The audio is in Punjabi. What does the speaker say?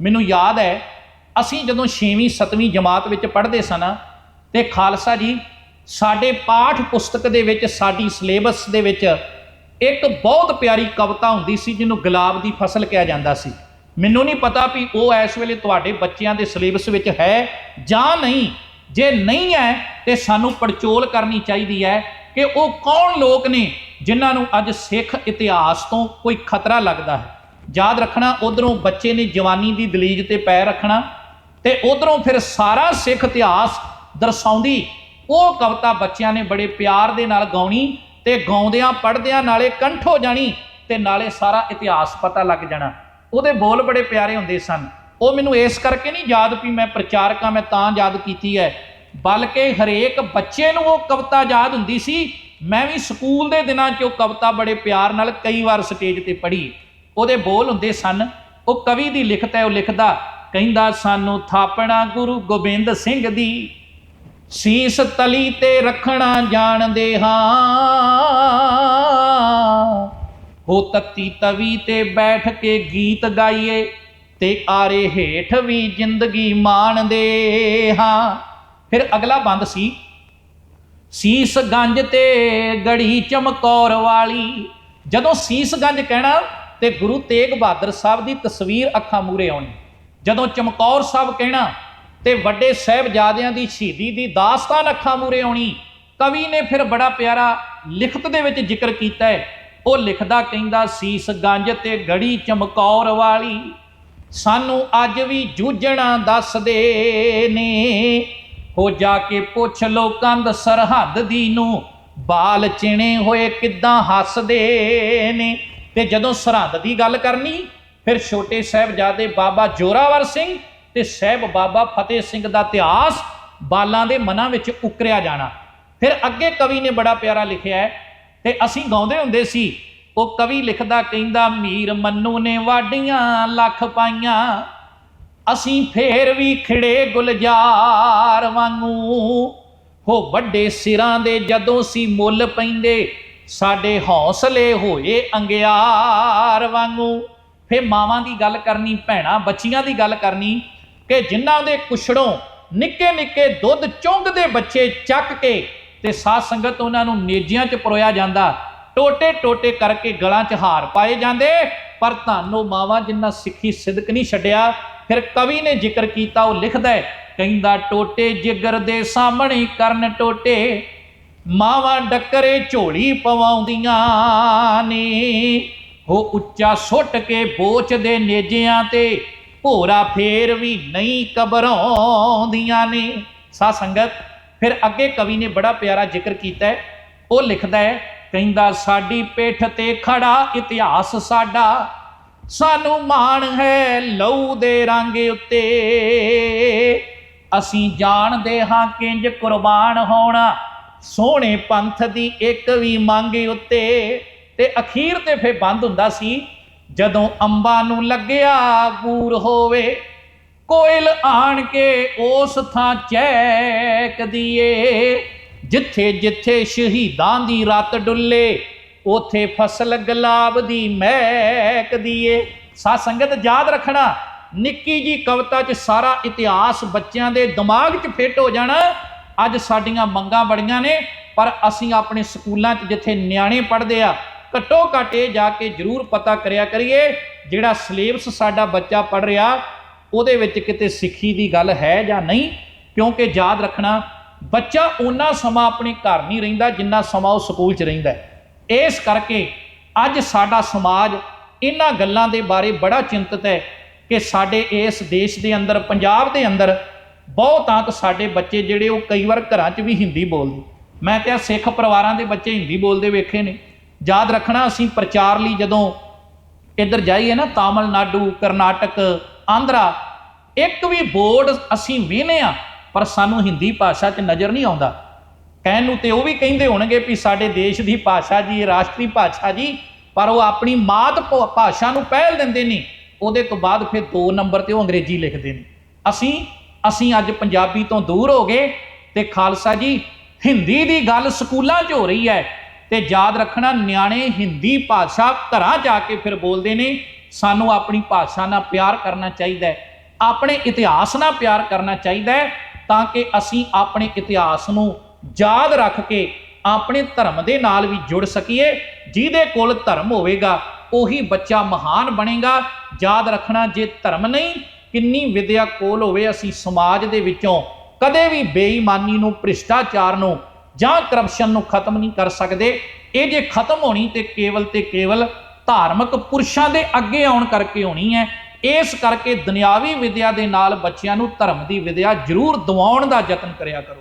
ਮੈਨੂੰ ਯਾਦ ਹੈ, ਅਸੀਂ ਜਦੋਂ 6ਵੀਂ 7ਵੀਂ ਜਮਾਤ ਵਿੱਚ ਪੜ੍ਹਦੇ ਸਨ ਤੇ ਖਾਲਸਾ ਜੀ ਸਾਡੇ ਪਾਠ ਪੁਸਤਕ ਦੇ ਵਿੱਚ, ਸਾਡੀ ਸਿਲੇਬਸ ਦੇ ਵਿੱਚ ਇੱਕ ਬਹੁਤ ਪਿਆਰੀ ਕਵਿਤਾ ਹੁੰਦੀ ਸੀ, ਜਿਹਨੂੰ ਗੁਲਾਬ ਦੀ ਫਸਲ ਕਿਹਾ ਜਾਂਦਾ ਸੀ। ਮੈਨੂੰ ਨਹੀਂ ਪਤਾ ਵੀ ਉਹ ਇਸ ਵੇਲੇ ਤੁਹਾਡੇ ਬੱਚਿਆਂ ਦੇ ਸਿਲੇਬਸ ਵਿੱਚ ਹੈ ਜਾਂ ਨਹੀਂ। ਜੇ ਨਹੀਂ ਹੈ, ਤੇ ਸਾਨੂੰ ਪੜਚੋਲ ਕਰਨੀ ਚਾਹੀਦੀ ਹੈ ਕਿ ਉਹ ਕੌਣ ਲੋਕ ਨੇ, ਜਿਨ੍ਹਾਂ ਨੂੰ ਅੱਜ ਸਿੱਖ ਇਤਿਹਾਸ ਤੋਂ ਕੋਈ ਖਤਰਾ ਲੱਗਦਾ ਹੈ। ਯਾਦ ਰੱਖਣਾ, ਉਧਰੋਂ ਬੱਚੇ ਨੇ ਜਵਾਨੀ ਦੀ ਦਲੀਜ ਤੇ ਪੈਰ ਰੱਖਣਾ ਤੇ ਉਧਰੋਂ ਫਿਰ ਸਾਰਾ ਸਿੱਖ ਇਤਿਹਾਸ ਦਰਸਾਉਂਦੀ। ਉਹ ਕਵਿਤਾ ਬੱਚਿਆਂ ਨੇ ਬੜੇ ਪਿਆਰ ਦੇ ਨਾਲ ਗਾਉਣੀ ਤੇ ਗਾਉਂਦਿਆਂ, ਪੜ੍ਹਦਿਆਂ ਨਾਲੇ ਕੰਠ ਹੋ ਜਾਣੀ ਤੇ ਨਾਲੇ ਸਾਰਾ ਇਤਿਹਾਸ ਪਤਾ ਲੱਗ ਜਾਣਾ। ਉਹਦੇ ਬੋਲ ਬੜੇ ਪਿਆਰੇ ਹੁੰਦੇ ਸਨ। ਉਹ ਮੈਨੂੰ ਇਸ ਕਰਕੇ ਨਹੀਂ ਯਾਦ ਵੀ ਮੈਂ ਪ੍ਰਚਾਰਕਾਂ, ਮੈਂ ਤਾਂ ਯਾਦ ਕੀਤੀ ਹੈ। ਬਲਕਿ ਹਰੇਕ ਬੱਚੇ ਨੂੰ ਉਹ ਕਵਿਤਾ ਯਾਦ ਹੁੰਦੀ ਸੀ। ਮੈਂ ਵੀ ਸਕੂਲ ਦੇ ਦਿਨਾਂ 'ਚ ਉਹ ਕਵਿਤਾ ਬੜੇ ਪਿਆਰ ਨਾਲ ਕਈ ਵਾਰ ਸਟੇਜ ਤੇ ਪੜ੍ਹੀ। ਉਹਦੇ ਬੋਲ ਹੁੰਦੇ ਸਨ। ਉਹ ਕਵੀ ਦੀ ਲਿਖਤ ਹੈ, ਉਹ ਲਿਖਦਾ, ਕਹਿੰਦਾ ਸਾਨੂੰ ਥਾਪਣਾ ਗੁਰੂ ਗੋਬਿੰਦ ਸਿੰਘ ਦੀ। ਸੀਸ ਤਲੀ ਤੇ ਰੱਖਣਾ ਜਾਣਦੇ ਹਾਂ। ਹੋ ਤੱਤੀ ਤਵੀ ਤੇ ਬੈਠ ਕੇ ਗੀਤ ਗਾਈਏ ਤੇ ਆਰੇ ਹੇਠ ਵੀ ਜ਼ਿੰਦਗੀ ਮਾਣਦੇ ਹਾਂ। ਫਿਰ ਅਗਲਾ ਬੰਦ ਸੀ। ਸੀਸ ਗੰਜ ਤੇ ਗੜੀ ਚਮਕੌਰ ਵਾਲੀ। ਜਦੋਂ ਸੀਸ ਗੰਜ ਕਹਿਣਾ ਤੇ ਗੁਰੂ ਤੇਗ ਬਹਾਦਰ ਸਾਹਿਬ ਦੀ ਤਸਵੀਰ ਅੱਖਾਂ ਮੂਰੇ ਆਉਣੀ। ਜਦੋਂ ਚਮਕੌਰ ਸਾਹਿਬ ਕਹਿਣਾ ਤੇ ਵੱਡੇ ਸਾਹਿਬਜ਼ਾਦਿਆਂ ਦੀ ਸ਼ਹੀਦੀ ਦੀ ਦਾਸਤਾਨ ਅੱਖਾਂ ਮੂਰੇ ਆਉਣੀ, ਕਵੀ ਨੇ ਫਿਰ ਬੜਾ ਪਿਆਰਾ ਲਿਖਤ ਦੇ ਵਿੱਚ ਜ਼ਿਕਰ ਕੀਤਾ ਹੈ। ਉਹ ਲਿਖਦਾ ਕਹਿੰਦਾ, ਸੀਸ ਗੰਜ ਤੇ ਗੜੀ ਚਮਕੌਰ ਵਾਲੀ, ਸਾਨੂੰ ਅੱਜ ਵੀ ਜੂਝਣਾ ਦੱਸਦੇ ਨੇ। ਹੋ ਜਾ ਕੇ ਪੁੱਛ ਲੋ ਕੰਧ ਸਰਹੱਦ ਦੀ ਨੂੰ, ਬਾਲ ਚਿਣੇ ਹੋਏ ਕਿੱਦਾਂ ਹੱਸਦੇ ਨੇ। ਤੇ ਜਦੋਂ ਸਰਹੱਦ ਦੀ ਗੱਲ ਕਰਨੀ, ਫਿਰ ਛੋਟੇ ਸਾਹਿਬਜ਼ਾਦੇ ਬਾਬਾ ਜੋਰਾਵਰ ਸਿੰਘ ਤੇ ਸਾਹਿਬ ਬਾਬਾ ਫਤਿਹ ਸਿੰਘ ਦਾ ਇਤਿਹਾਸ ਬਾਲਾਂ ਦੇ ਮਨਾਂ ਵਿੱਚ ਉਕਰਿਆ ਜਾਣਾ। ਫਿਰ ਅੱਗੇ ਕਵੀ ਨੇ ਬੜਾ ਪਿਆਰਾ ਲਿਖਿਆ ਹੈ ਤੇ ਅਸੀਂ ਗਾਉਂਦੇ ਹੁੰਦੇ ਸੀ, ਉਹ ਕਵੀ ਲਿਖਦਾ ਕਹਿੰਦਾ, ਮੀਰ ਮੰਨੂ ਨੇ ਵਾਡੀਆਂ ਲੱਖ ਪਾਈਆਂ, ਅਸੀਂ ਫੇਰ ਵੀ ਖਿੜੇ ਗੁਲਜ਼ਾਰ ਵਾਂਗੂ। ਹੋ ਵੱਡੇ ਸਿਰਾਂ ਦੇ ਜਦੋਂ ਸੀ ਮੁੱਲ ਪੈਂਦੇ ਸਾਡੇ ਹੌਸਲੇ ਹੋਏ ਅੰਗਿਆਰ ਵਾਂਗੂ। ਫੇ ਮਾਵਾਂ ਦੀ ਗੱਲ ਕਰਨੀ, ਭੈਣਾ ਬੱਚੀਆਂ ਦੀ ਗੱਲ ਕਰਨੀ ਕਿ ਜਿਨ੍ਹਾਂ ਦੇ ਕੁਛੜੋਂ ਨਿੱਕੇ ਨਿੱਕੇ ਦੁੱਧ ਚੁੰਗਦੇ ਬੱਚੇ ਚੱਕ ਕੇ ਤੇ ਸਾਧ ਸੰਗਤ ਉਹਨਾਂ ਨੂੰ ਨੇਜਿਆਂ 'ਚ ਪਰੋਇਆ ਜਾਂਦਾ, ਟੋਟੇ ਟੋਟੇ ਕਰਕੇ ਗਲਾਂ 'ਚ ਹਾਰ ਪਾਏ ਜਾਂਦੇ। ਪਰ ਤੁਹਾਨੂੰ ਮਾਵਾਂ ਜਿੰਨਾ ਸਿੱਖੀ ਸਿਦਕ ਨਹੀਂ ਛੱਡਿਆ, ਫਿਰ ਕਵੀ ਨੇ ਜ਼ਿਕਰ ਕੀਤਾ, ਉਹ ਲਿਖਦਾ ਹੈ, ਕਹਿੰਦਾ ਟੋਟੇ ਜਿਗਰ ਦੇ ਸਾਹਮਣੇ ਕਰਨ ਟੋਟੇ। ਮਾਵਾਂ ਡੱਕਰੇ ਝੋਲੀ ਪਵਾਉਂਦੀਆਂ ਨੇ। ਹੋ ਉੱਚਾ ਸੁੱਟ ਕੇ ਬੋਚ ਦੇ ਨੇਜਿਆਂ ਤੇ, ਭੋਰਾ ਫੇਰ ਵੀ ਨਹੀਂ ਕਬਰਾਉਂਦੀਆਂ ਨੇ। ਸਾ ਸੰਗਤ, ਫਿਰ ਅੱਗੇ ਕਵੀ ਨੇ ਬੜਾ ਪਿਆਰਾ ਜ਼ਿਕਰ ਕੀਤਾ ਹੈ। ਉਹ ਲਿਖਦਾ ਹੈ, ਕਹਿੰਦਾ, ਸਾਡੀ ਪਿੱਠ ਤੇ ਖੜਾ ਇਤਿਹਾਸ ਸਾਡਾ। ਸਾਨੂੰ ਮਾਣ ਹੈ ਲਹੂ ਦੇ ਰੰਗ ਉੱਤੇ। ਅਸੀਂ ਜਾਣਦੇ ਹਾਂ ਕਿੰਜ ਕੁਰਬਾਨ ਹੋਣਾ। ਸੋਹਣੇ ਪੰਥ ਦੀ ਇੱਕ ਵੀ ਮੰਗ ਉੱਤੇ ਤੇ ਅਖੀਰ ਤੇ ਫੇ ਬੰਦ ਹੁੰਦਾ ਸੀ, ਜਦੋਂ ਅੰਬਾਂ ਨੂੰ ਲੱਗਿਆ ਗੂਰ ਹੋਵੇ, ਕੋਇਲ ਆਣ ਕੇ ਉਸ ਥਾਂ ਚੈਕ ਦੀਏ। ਜਿੱਥੇ ਜਿੱਥੇ ਸ਼ਹੀਦਾਂ ਦੀ ਰਤ ਡੁੱਲੇ, ਉਥੇ ਫਸਲ ਗੁਲਾਬ ਦੀ ਮਹਿਕਦੀ ਏ ਸਾ ਸੰਗਤ, ਯਾਦ ਰੱਖਣਾ, ਨਿੱਕੀ ਜੀ ਕਵਿਤਾ 'ਚ ਸਾਰਾ ਇਤਿਹਾਸ ਬੱਚਿਆਂ ਦੇ ਦਿਮਾਗ 'ਚ ਫਿੱਟ ਹੋ ਜਾਣਾ। ਅੱਜ ਸਾਡੀਆਂ ਮੰਗਾਂ ਬੜੀਆਂ ਨੇ, ਪਰ ਅਸੀਂ ਆਪਣੇ ਸਕੂਲਾਂ 'ਚ ਜਿੱਥੇ ਨਿਆਣੇ ਪੜ੍ਹਦੇ ਆ, ਘੱਟੋ ਘੱਟ ਇਹ ਜਾ ਕੇ ਜ਼ਰੂਰ ਪਤਾ ਕਰਿਆ ਕਰੀਏ, ਜਿਹੜਾ ਸਿਲੇਬਸ ਸਾਡਾ ਬੱਚਾ ਪੜ੍ਹ ਰਿਹਾ, ਉਹਦੇ ਵਿੱਚ ਕਿਤੇ ਸਿੱਖੀ ਦੀ ਗੱਲ ਹੈ ਜਾਂ ਨਹੀਂ? ਕਿਉਂਕਿ ਯਾਦ ਰੱਖਣਾ, ਬੱਚਾ ਉਹਨਾਂ ਸਮਾਂ ਆਪਣੇ ਘਰ ਨਹੀਂ ਰਹਿੰਦਾ ਜਿੰਨਾ ਸਮਾਂ ਉਹ ਸਕੂਲ 'ਚ ਰਹਿੰਦਾ ਇਸ ਕਰਕੇ ਅੱਜ ਸਾਡਾ ਸਮਾਜ ਇਹਨਾਂ ਗੱਲਾਂ ਦੇ ਬਾਰੇ ਬੜਾ ਚਿੰਤਤ ਹੈ ਕਿ ਸਾਡੇ ਇਸ ਦੇਸ਼ ਦੇ ਅੰਦਰ, ਪੰਜਾਬ ਦੇ ਅੰਦਰ ਬਹੁਤਾਂ ਸਾਡੇ ਬੱਚੇ ਜਿਹੜੇ ਉਹ ਕਈ ਵਾਰ ਘਰਾਂ 'ਚ ਵੀ ਹਿੰਦੀ ਬੋਲਦੇ। ਮੈਂ ਕਿਹਾ ਸਿੱਖ ਪਰਿਵਾਰਾਂ ਦੇ ਬੱਚੇ ਹਿੰਦੀ ਬੋਲਦੇ ਵੇਖੇ ਨੇ। ਯਾਦ ਰੱਖਣਾ ਅਸੀਂ ਪ੍ਰਚਾਰ ਲਈ ਜਦੋਂ ਇੱਧਰ ਜਾਈਏ ਨਾ, ਤਾਮਿਲਨਾਡੂ, ਕਰਨਾਟਕ, ਆਂਧਰਾ, ਇੱਕ ਵੀ ਬੋਰਡ ਅਸੀਂ ਵੇਨੇ ਆ, ਪਰ ਸਾਨੂੰ ਹਿੰਦੀ ਭਾਸ਼ਾ 'ਚ ਨਜ਼ਰ ਨਹੀਂ ਆਉਂਦਾ। ਕਹਿਣ ਨੂੰ ਤੇ ਉਹ ਵੀ ਕਹਿੰਦੇ ਹੋਣਗੇ ਵੀ ਸਾਡੇ ਦੇਸ਼ ਦੀ ਭਾਸ਼ਾ ਜੀ, ਰਾਸ਼ਟਰੀ ਭਾਸ਼ਾ ਜੀ, ਪਰ ਉਹ ਆਪਣੀ ਮਾਤ ਭ- ਭਾਸ਼ਾ ਨੂੰ ਪਹਿਲ ਦਿੰਦੇ ਨੇ। ਉਹਦੇ ਤੋਂ ਬਾਅਦ ਫਿਰ 2 ਨੰਬਰ ਤੇ ਉਹ ਅੰਗਰੇਜ਼ੀ ਲਿਖਦੇ ਨੇ। ਅਸੀਂ ਅਸੀਂ ਅੱਜ ਪੰਜਾਬੀ ਤੋਂ ਦੂਰ ਹੋ ਗਏ ਤੇ ਖਾਲਸਾ ਜੀ, ਹਿੰਦੀ ਦੀ ਗੱਲ ਸਕੂਲਾਂ 'ਚ ਹੋ ਰਹੀ ਹੈ ਤੇ ਯਾਦ ਰੱਖਣਾ, ਨਿਆਣੇ ਹਿੰਦੀ ਭਾਸ਼ਾ ਘਰਾਂ ਜਾ ਕੇ ਫਿਰ ਬੋਲਦੇ ਨੇ, ਸਾਨੂੰ ਆਪਣੀ ਭਾਸ਼ਾ ਨਾਲ ਪਿਆਰ ਕਰਨਾ ਚਾਹੀਦਾ ਹੈ, ਆਪਣੇ ਇਤਿਹਾਸ ਨਾਲ ਪਿਆਰ ਕਰਨਾ ਚਾਹੀਦਾ ਹੈ, ਤਾਂ ਕਿ ਅਸੀਂ ਆਪਣੇ ਇਤਿਹਾਸ ਨੂੰ ਯਾਦ ਰੱਖ ਕੇ ਆਪਣੇ ਧਰਮ ਦੇ ਨਾਲ ਵੀ ਜੁੜ ਸਕੀਏ, ਜਿਹਦੇ ਕੋਲ ਧਰਮ ਹੋਵੇਗਾ, ਉਹੀ ਬੱਚਾ ਮਹਾਨ ਬਣੇਗਾ, ਯਾਦ ਰੱਖਣਾ ਜੇ ਧਰਮ ਨਹੀਂ ਕਿੰਨੀ ਵਿਦਿਆ ਕੋਲ ਹੋਵੇ ਅਸੀਂ ਸਮਾਜ ਦੇ ਵਿੱਚੋਂ ਕਦੇ ਵੀ ਬੇਈਮਾਨੀ ਨੂੰ, ਭ੍ਰਿਸ਼ਟਾਚਾਰ ਨੂੰ ਜਾਂ ਕਰਪਸ਼ਨ ਨੂੰ ਖਤਮ ਨਹੀਂ ਕਰ ਸਕਦੇ। ਇਹ ਜੇ ਖਤਮ ਹੋਣੀ ਤੇ ਕੇਵਲ ਤੇ ਕੇਵਲ ਧਾਰਮਿਕ ਪੁਰਸ਼ਾਂ ਦੇ ਅੱਗੇ ਆਉਣ ਕਰਕੇ ਹੋਣੀ ਹੈ। ਇਸ ਕਰਕੇ ਦੁਨਿਆਵੀ ਵਿਦਿਆ ਦੇ ਨਾਲ ਬੱਚਿਆਂ ਨੂੰ ਧਰਮ ਦੀ ਵਿਦਿਆ ਜ਼ਰੂਰ ਦਿਵਾਉਣ ਦਾ ਯਤਨ ਕਰਿਆ ਕਰੋ।